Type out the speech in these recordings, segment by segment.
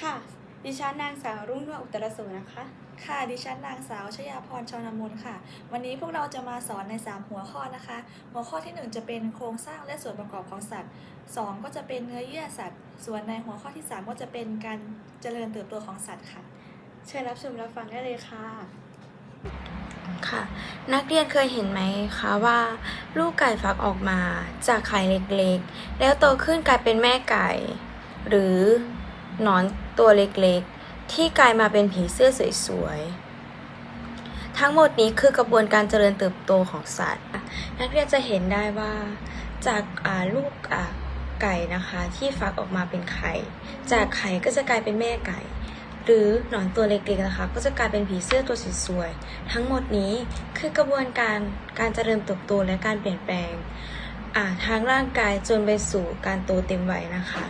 ค่ะ ดิฉันนางสาวรุ่งเรืองอุตรสูนะคะ ค่ะ ดิฉันนางสาวชยาพรชนมูลค่ะ วันนี้พวกเราจะมาสอนใน 3 หัวข้อนะคะ หัวข้อที่ 1 จะเป็นโครงสร้างและส่วนประกอบของสัตว์ 2 ก็จะเป็นเนื้อเยื่อสัตว์ ส่วนในหัวข้อที่ 3 ก็จะเป็นการเจริญเติบโตของสัตว์ค่ะ เชิญรับชมรับฟังได้เลยค่ะ ค่ะ นักเรียนเคยเห็นไหมคะว่า ลูกไก่ฟักออกมาจากไข่เล็กๆ แล้วโตขึ้นกลายเป็นแม่ไก่ หรือหนอน ตัวเล็กๆ ที่กลายมาเป็นผีเสื้อสวยๆ ทั้งหมดนี้คือกระบวนการเจริญเติบโตของสัตว์ นักเรียนจะเห็นได้ว่าจากาลูกไก่นะคะที่ฟักออกมาเป็นไข่ จากไข่ก็จะกลายเป็นแม่ไก่ หรือหนอนตัวเล็กๆนะคะก็จะกลายเป็นผีเสื้อตัวสวยๆ ทั้งหมดนี้คือกระบวนการการเจริญเติบโตและการเปลี่ยนแปลงทางร่างกายจนไปสู่การโตเต็มวัยนะคะ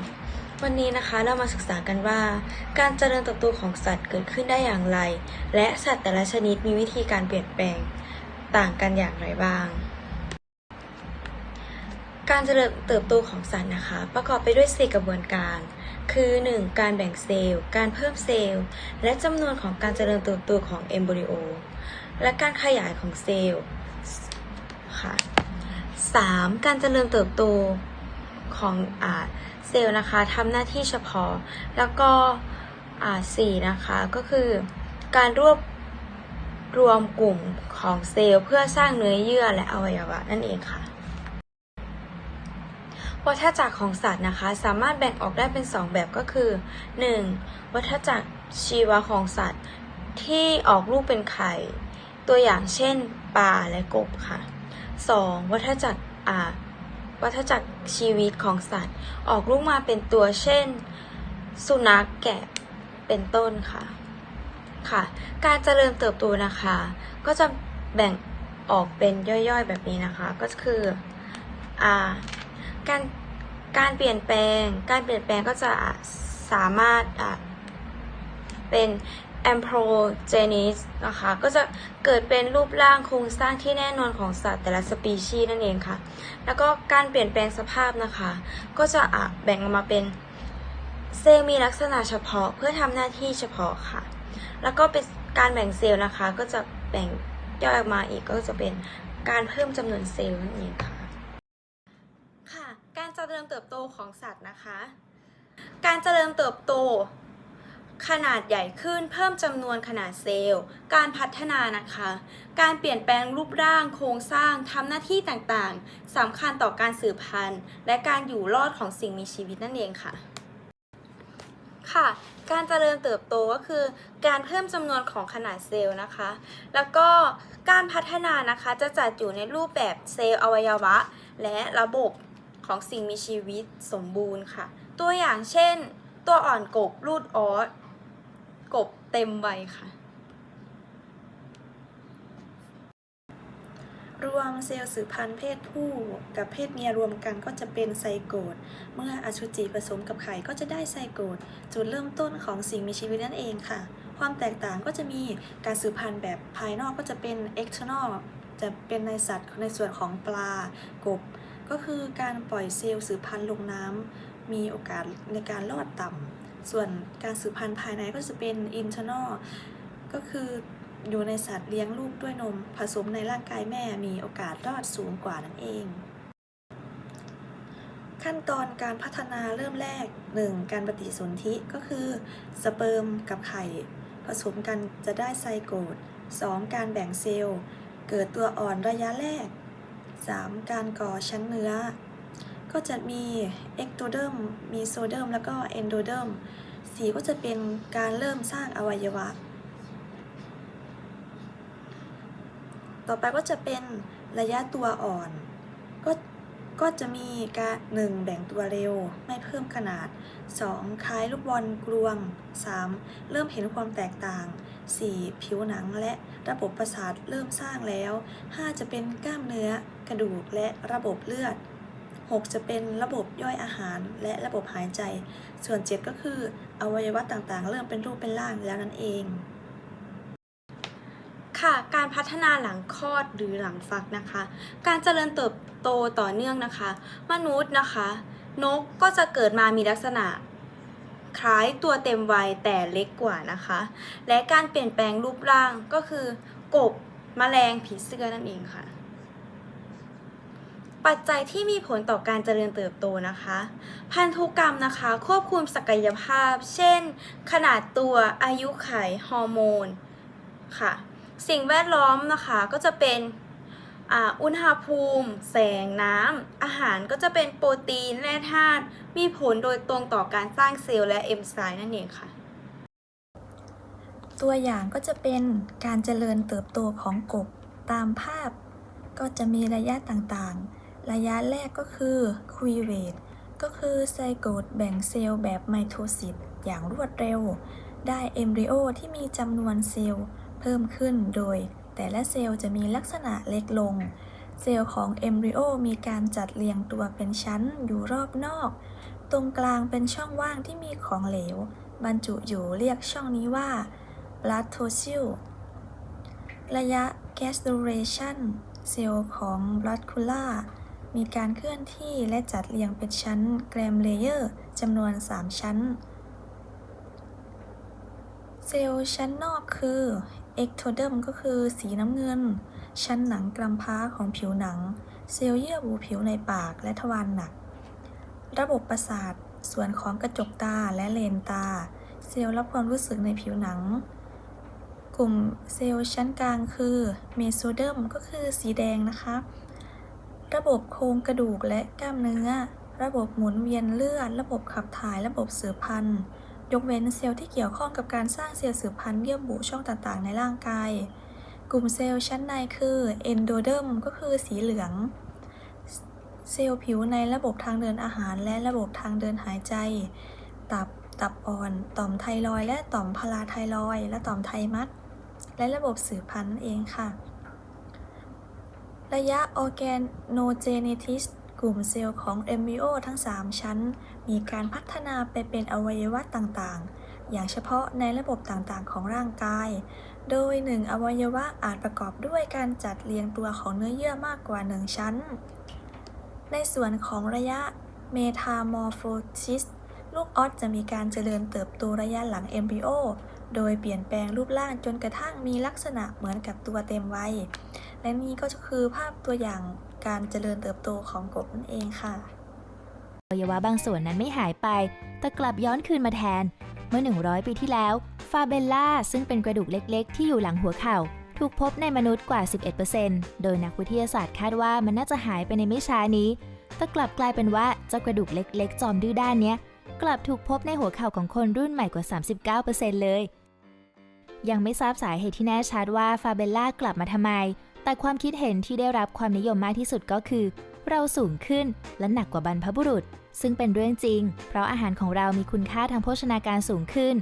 วันนี้นะคะเรามาศึกษากันว่า การเจริญเติบโตของสัตว์เกิดขึ้นได้อย่างไร และสัตว์แต่ละชนิดมีวิธีการเปลี่ยนแปลงต่างกันอย่างไรบ้าง การเจริญเติบโตของสัตว์นะคะ ประกอบไปด้วย4กระบวนการ คือ 1. การแบ่งเซลล์ การเพิ่มเซลล์ และจำนวนของการเจริญเติบโตของเอมบริโอ และการขยายของเซลล์ค่ะ 3. การเจริญเติบโตของอา เซลล์นะคะทำหน้าที่เฉพาะ แล้วก็อ่า4นะคะก็คือการรวบรวมกลุ่มของเซลล์เพื่อสร้างเนื้อเยื่อและอวัยวะนั่นเองค่ะวัฏจักรของสัตว์นะคะสามารถแบ่งออกได้เป็น 2 แบบก็คือ 1. วัฏจักรชีวะของสัตว์ที่ออกลูกเป็นไข่ ตัวอย่างเช่นปลาและกบค่ะ 2. วัฏจักรอ่า วัฏจักรชีวิตของสัตว์ ออกลูกมาเป็นตัวเช่น สุนัขแกะเป็นต้นค่ะ ค่ะ การเจริญเติบโตนะคะ ก็จะแบ่งออกเป็นย่อยๆแบบนี้นะคะ ก็คืออ่าการการเปลี่ยนแปลง การเปลี่ยนแปลงก็จะสามารถเป็น อะเป็น anthrogenesis นะคะก็จะเกิดเป็นรูปร่างโครงสร้างที่แน่นอนของสัตว์แต่ละสปีชีส์นั่นเองค่ะ แล้วก็การเปลี่ยนแปลงสภาพนะคะ ก็จะแบ่งออกมาเป็นเซลล์มีลักษณะเฉพาะเพื่อทำหน้าที่เฉพาะค่ะ แล้วก็เป็นการแบ่งเซลล์นะคะ ก็จะแบ่งย่อยออกมาอีกก็จะเป็นการเพิ่มจำนวนเซลล์นั่นเองค่ะ ค่ะ การเจริญเติบโตของสัตว์นะคะ การเจริญเติบโต ขนาดใหญ่ขึ้นเพิ่มจำนวนขนาดเซลล์ การพัฒนานะคะ การเปลี่ยนแปลงรูปร่างโครงสร้างทำหน้าที่ต่างๆสำคัญต่อการสืบพันธุ์ และการอยู่รอดของสิ่งมีชีวิตนั่นเองค่ะค่ะ การเจริญเติบโตก็คือการเพิ่มจำนวนของขนาดเซลล์นะคะ แล้วก็การพัฒนานะคะจะจัดอยู่ในรูปแบบเซลล์อวัยวะ และระบบของสิ่งมีชีวิตสมบูรณ์ค่ะ ตัวอย่างเช่น ตัวอ่อนกบรูดออส กบเต็มวัยค่ะ รวมเซลล์สืบพันธุ์เพศผู้กับเพศเมียรวมกันก็จะเป็นไซโกตเมื่ออสุจิผสมกับไข่ก็จะได้ไซโกตจุดเริ่มต้นของสิ่งมีชีวิตนั่นเองค่ะ ความแตกต่างก็จะมีการสืบพันธุ์แบบภายนอกก็จะเป็น external จะเป็นในสัตว์ในส่วนของปลากบ ก็คือการปล่อยเซลล์สืบพันธุ์ลงน้ำมีโอกาสในการรอดต่ำ ส่วนการสืบพันธุ์ภายในก็จะเป็น internal ก็คืออยู่ในสัตว์เลี้ยงลูกด้วยนม ผสมในร่างกายแม่มีโอกาสรอดสูงกว่านั่นเอง ขั้นตอนการพัฒนาเริ่มแรก 1. การปฏิสนธิก็คือสเปิร์มกับไข่ ผสมกันจะได้ไซโกต 2. การแบ่งเซลล์ เกิดตัวอ่อนระยะแรก 3. การก่อชั้นเนื้อ ก็จะมีเอ็กโตเดิมมีโซเดิมแล้วก็เอนโดเดิมสีก็จะเป็นการเริ่มสร้างอวัยวะ ต่อไปก็จะเป็นระยะตัวอ่อน ก็ก็จะมีการหนึ่งแบ่งตัวเร็ว ไม่เพิ่มขนาด 2. คล้ายลูกบอลกลวง 3. เริ่มเห็นความแตกต่าง 4. ผิวหนังและระบบประสาทเริ่มสร้างแล้ว 5. จะเป็นกล้ามเนื้อกระดูกและระบบเลือด 6. จะเป็นระบบย่อยอาหารและระบบหายใจ ส่วน 7 ก็คืออวัยวะต่างๆ เริ่มเป็นรูปเป็นร่างแล้วนั่นเอง ค่ะ การพัฒนาหลังคลอดหรือหลังฟักนะคะ การเจริญเติบโตต่อเนื่องนะคะ มนุษย์นะคะ นกก็จะเกิดมามีลักษณะคล้ายตัวเต็มวัยแต่เล็กกว่านะคะ และการเปลี่ยนแปลงรูปร่างก็คือกบแมลงผีเสื้อนั่นเองค่ะ ปัจจัยที่มีผลต่อการเจริญเติบโตนะคะ พันธุกรรมนะคะ ควบคุมศักยภาพ เช่น ขนาดตัวอายุไขฮอร์โมนค่ะ สิ่งแวดล้อมนะคะก็จะเป็นอ,อุณหภูมิ แสงน้ำ อาหารก็จะเป็นโปรตีนแร่ธาตุมีผลโดยตรงต่อการสร้างเซลล์และเอนไซม์นั่นเองค่ะ ตัวอย่างก็จะเป็นการเจริญเติบโตของกบตามภาพ ก็จะมีระยะต่างๆ ระยะแรกก็คือคุยเวตก็คือไซโกตแบ่งเซลล์แบบไมโทซิสอย่างรวดเร็ว ได้เอมบริโอที่มีจำนวนเซลล์เพิ่มขึ้นโดย แต่ละเซลล์จะมีลักษณะเล็กลง เซลล์ของเอมบริโอมีการจัดเรียงตัวเป็นชั้นอยู่รอบนอก ตรงกลางเป็นช่องว่างที่มีของเหลว บรรจุอยู่เรียกช่องนี้ว่า blood t o c i l ระยะ gas duration เซลล์ของ blood c u l a มีการเคลื่อนที่และจัดเรียงเป็นชั้น gram layer จำนวน 3 ชั้น เซลล์ชั้นนอกคือ ectoderm ก็คือสีน้ำเงิน ชั้นหนังกำพร้าของผิวหนัง เซลล์เยื่อบุผิวในปากและทวารหนัก ระบบประสาทส่วนของกระจกตาและเลนตา เซลล์รับความรู้สึกในผิวหนัง กลุ่มเซลล์ชั้นกลางคือเมโซเด r มก็คือสีแดงนะคะ ระบบโครงกระดูกและกล้ามเนื้อ ระบบหมุนเวียนเลือด ระบบขับถ่าย ระบบสืบพันธุ์ ยกเว้นเซลล์ที่เกี่ยวข้องกับการสร้างเซลล์สืบพันธุ์เยื่อบุช่องต่างๆ ในร่างกาย กลุ่มเซลล์ชั้นในคือเอนโดเด r มก็คือสีเหลือง เซลล์ผิวในระบบทางเดินอาหารและระบบทางเดินหายใจ ตับ ตับอ่อน ต่อมไทรอยและต่อมพาราไทรอยและต่อมไทมัสและระบบสืบพันธุ์เองค่ะ ระยะ organogenesis กลุ่มเซลล์ของ embryo ทั้ง 3 ชั้น มีการพัฒนาไปเป็นอวัยวะต่างๆ อย่างเฉพาะในระบบต่างๆ ของร่างกาย โดย 1 อวัยวะอาจประกอบด้วยการจัดเรียงตัวของเนื้อเยื่อมากกว่า 1 ชั้น ในส่วนของระยะ metamorphosis ลูกออสจะมีการเจริญเติบโตระยะหลังเอมบริโอ โดยเปลี่ยนแปลงรูปร่างจนกระทั่งมีลักษณะเหมือนกับตัวเต็มวัย และนี่ก็คือภาพตัวอย่างการเจริญเติบโตของกบนั่นเองค่ะอวัยวะบางส่วนนั้นไม่หายไป แต่กลับย้อนคืนมาแทน เมื่อ 100 ปีที่แล้ว ฟาเบลล่า ซึ่งเป็นกระดูกเล็กๆ ที่อยู่หลังหัวเข่า ถูกพบในมนุษย์กว่า 11%โดยนักวิทยาศาสตร์คาดว่ามันน่าจะหายไปในไม่ช้านี้ แต่กลับกลายเป็นว่าเจ้ากระดูกเล็กๆ จอมดื้อด้านเนี้ย กลับถูกพบในหัวเข่าของคนรุ่นใหม่กว่า 39%เลย ยังไม่ทราบสาเหตุที่แน่ชัดว่าฟาเบลล่ากลับมาทำไม แต่ความคิดเห็นที่ได้รับความนิยมมากที่สุดก็คือ เราสูงขึ้นและหนักกว่าบรรพบุรุษ ซึ่งเป็นเรื่องจริง เพราะอาหารของเรามีคุณค่าทางโภชนาการสูงขึ้น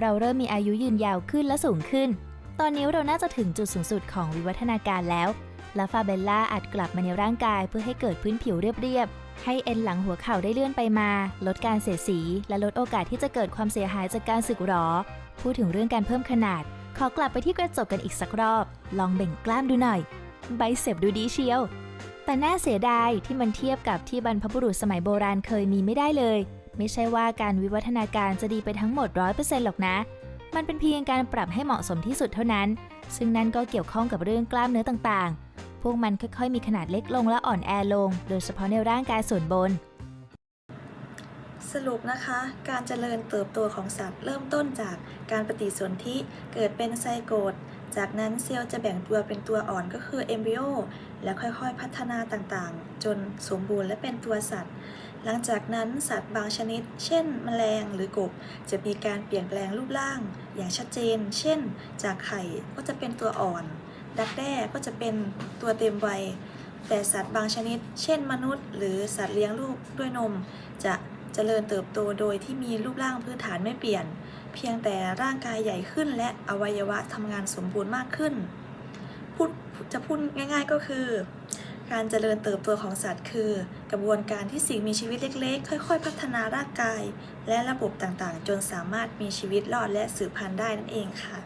เราเริ่มมีอายุยืนยาวขึ้นและสูงขึ้น ตอนนี้เราน่าจะถึงจุดสูงสุดของวิวัฒนาการแล้วและฟาเบลล่าอาจกลับมาในร่างกายเพื่อให้เกิดพื้นผิวเรียบๆ ให้เอ็นหลังหัวเข่าได้เลื่อนไปมา ลดการเสียดสี และลดโอกาสที่จะเกิดความเสียหายจากการสึกหรอ พูดถึงเรื่องการเพิ่มขนาด ขอกลับไปที่กระจกกันอีกสักรอบ ลองเบ่งกล้ามดูหน่อย ใบเสพดูดีเชียว แต่น่าเสียดายที่มันเทียบกับที่บรรพบุรุษสมัยโบราณเคยมีไม่ได้เลย ไม่ใช่ว่าการวิวัฒนาการจะดีไปทั้งหมด100%หรอกนะ มันเป็นเพียงการปรับให้เหมาะสมที่สุดเท่านั้น ซึ่งนั่นก็เกี่ยวข้องกับเรื่องกล้ามเนื้อต่างๆ พวกมันค่อยๆ มีขนาดเล็กลงและอ่อนแอลง โดยเฉพาะในร่างกายส่วนบน สรุปนะคะ การเจริญเติบโตของสัตว์เริ่มต้นจากการปฏิสนธิเกิดเป็นไซโกตจากนั้นเซลล์จะแบ่งตัวเป็นตัวอ่อนก็คือเอมบริโอและค่อยๆพัฒนาต่างๆ จนสมบูรณ์และเป็นตัวสัตว์ หลังจากนั้นสัตว์บางชนิด เช่น แมลงหรือกบ จะมีการเปลี่ยนแปลงรูปร่าง อย่างชัดเจน เช่น จากไข่ก็จะเป็นตัวอ่อน ดักแด้ก็จะเป็นตัวเต็มวัยแต่สัตว์บางชนิด เช่น มนุษย์ หรือสัตว์เลี้ยงลูกด้วยนม จะ จริญเติบโตโดยที่มีรูปร่างพื้นฐานไม่เปลี่ยน เพียงแต่ร่างกายใหญ่ขึ้นและอวัยวะทำงานสมบูรณ์มากขึ้นพูดจะพูดง่าย ๆก็คือ การเจริญเติบโตของสัตว์คือ กระบวนการที่สิ่งมีชีวิตเล็ก ๆ ค่อย ๆ พัฒนาร่างกาย และระบบต่างๆ จนสามารถมีชีวิตรอดและสืบพันธุ์ได้นั่นเองค่ะ